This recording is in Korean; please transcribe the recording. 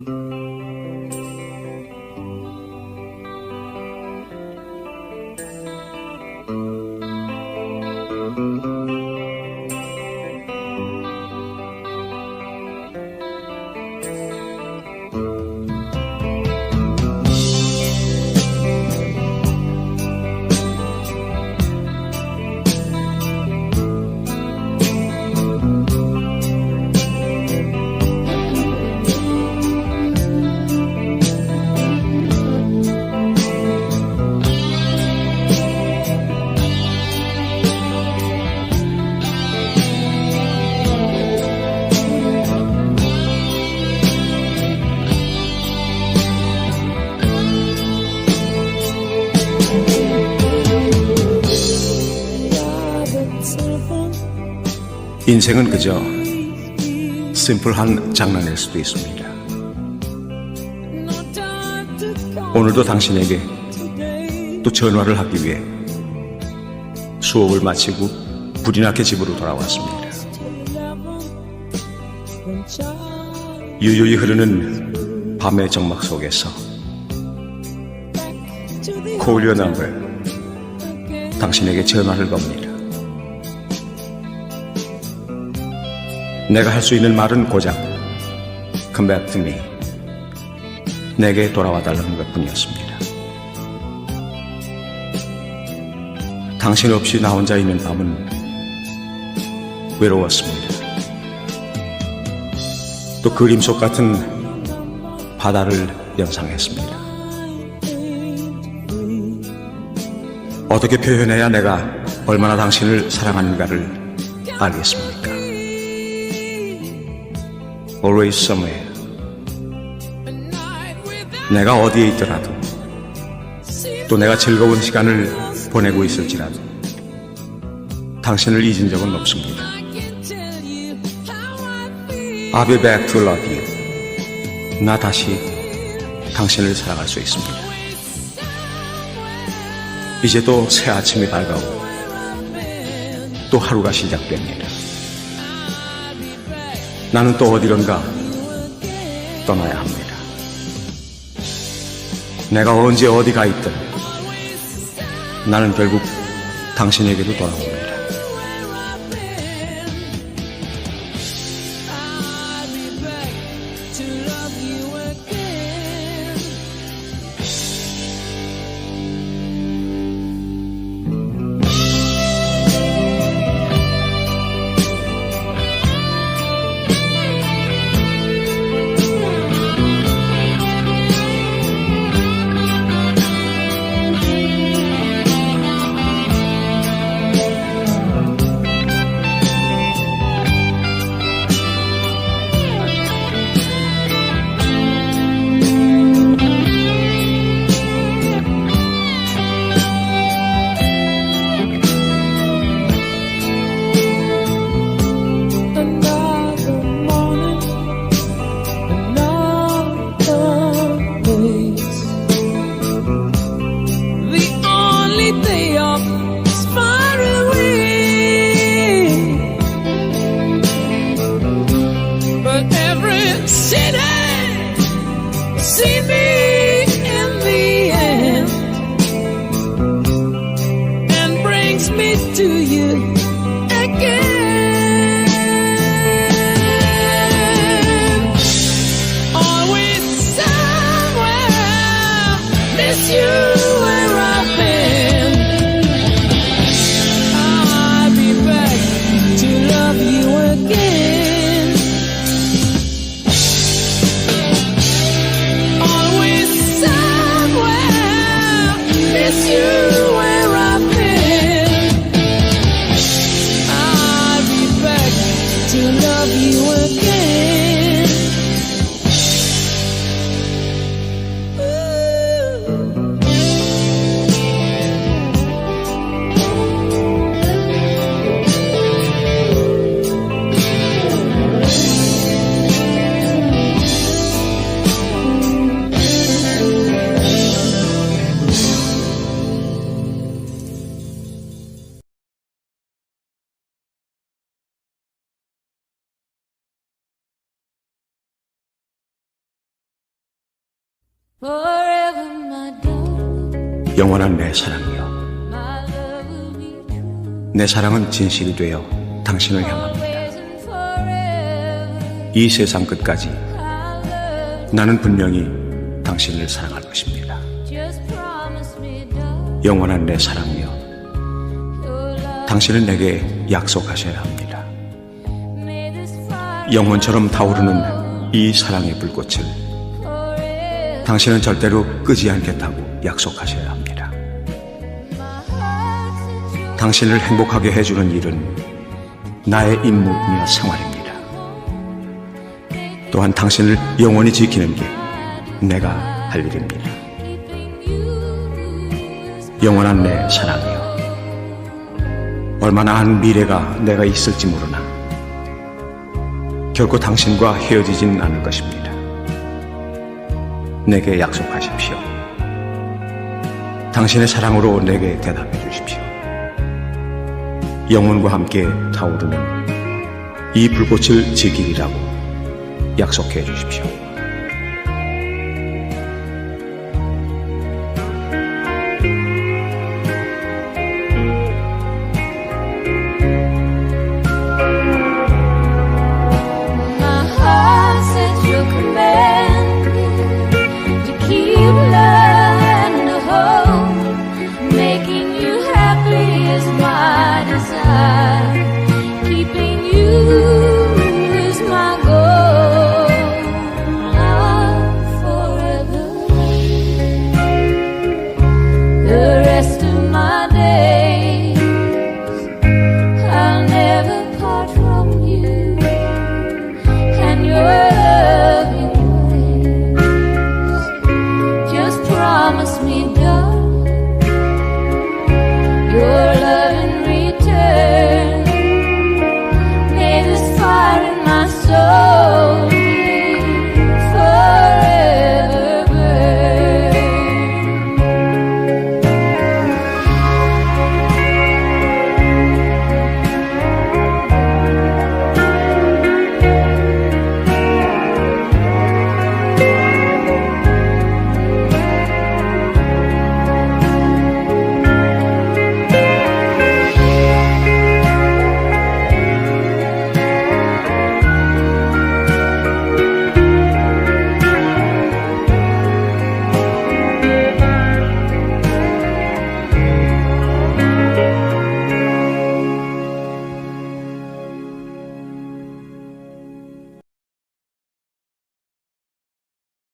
thank mm -hmm. you 인생은 그저 심플한 장난일 수도 있습니다. 오늘도 당신에게 또 전화를 하기 위해 수업을 마치고 불이 나게 집으로 돌아왔습니다. 유유히 흐르는 밤의 정막 속에서 your number 당신에게 전화를 겁니다. 내가 할 수 있는 말은 고작 Come back to me 내게 돌아와 달라는 것뿐이었습니다. 당신 없이 나 혼자 있는 밤은 외로웠습니다. 또 그림 속 같은 바다를 연상했습니다. 어떻게 표현해야 내가 얼마나 당신을 사랑하는가를 알겠습니까? Always somewhere. 내가 어디에 있더라도 또 내가 즐거운 시간을 보내고 있을지라도 당신을 잊은 적은 없습니다. I'll be back to love you. 나 다시 당신을 사랑할 수 있습니다. 이제 또 새 아침이 밝아오고 또 하루가 시작됩니다. 나는 또 어디론가 떠나야 합니다. 내가 언제 어디 가 있든 나는 결국 당신에게로 돌아옵니다. 영원한 내 true. 내 사랑은 진실이 되어 당신을 향합니다 이 세상 끝까지 나는 분명히 당신을 사랑할 것입니다 영원한 내 love. 당신은 내게 약속하셔야 합니다 영혼처럼 타오르는 이 사랑의 불꽃을. 당신은 절대로 끄지 않겠다고 약속하셔야 합니다. 당신을 행복하게 해주는 일은 나의 임무이며 생활입니다. 또한 당신을 영원히 지키는 게 내가 할 일입니다. 영원한 내 사랑이여. 얼마나 한 미래가 내가 있을지 모르나 결코 당신과 헤어지진 않을 것입니다. 내게 약속하십시오. 당신의 사랑으로 내게 대답해 주십시오. 영혼과 함께 타오르는 이 불꽃을 지키리라고 약속해 주십시오.